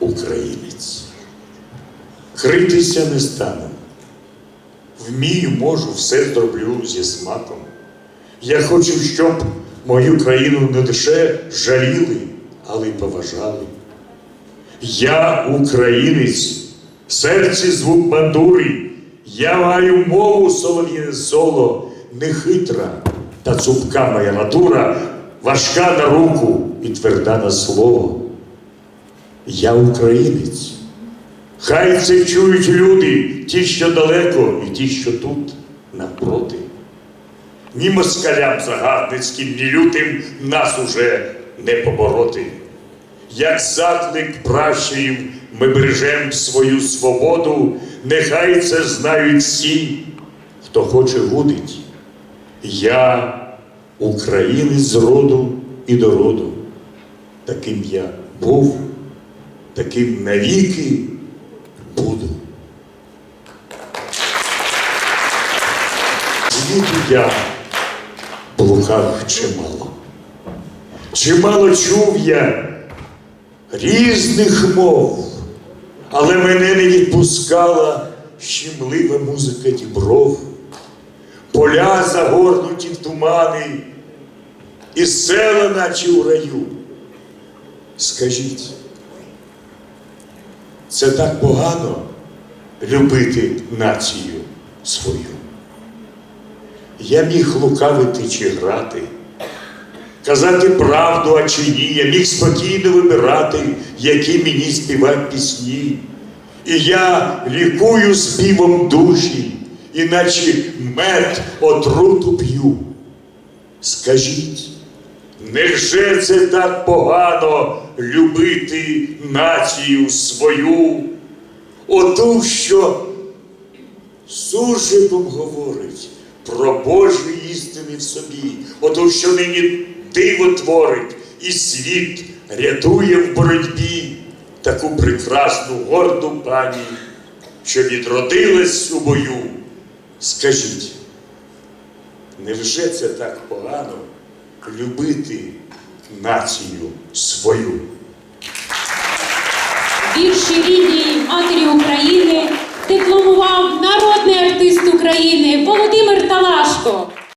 українець. Критися не стану. Вмію, можу, все зроблю зі смаком. Я хочу, щоб мою країну не лише жаліли, але й поважали. Я українець, серці звук бандури, я маю мову солов'їне соло, нехитра та цупка моя натура, важка на руку і тверда на слово. Я українець. Хай це чують люди, ті, що далеко, і ті, що тут навпроти. Ні москалям загарбницьким, ні лютим нас уже не побороти. Як заклик пращурів ми бережем свою свободу, нехай це знають всі, хто хоче гудить. Я українець з роду і до роду. Таким я був, таким навіки буду. Світу я блукав чимало. Чимало чув я різних мов, але мене не відпускала щемлива музика дібров, поля загорнуті в тумани, і села, наче у раю. Скажіть, це так погано любити націю свою. Я міг лукавити чи грати, казати правду, а чи ні, я міг спокійно вибирати, які мені співать пісні. І я лікую співом душі, іначе мед отруту п'ю. Скажіть, невже це так погано любити націю свою? Оту, що суржиком говорить про Божі істини в собі, оту, що нині диво творить і світ рятує в боротьбі таку прекрасну горду пані, що відродилась у бою. Скажіть, невже це так погано любити націю свою? Вірші рідній матері України декламував народний артист України Володимир Талашко.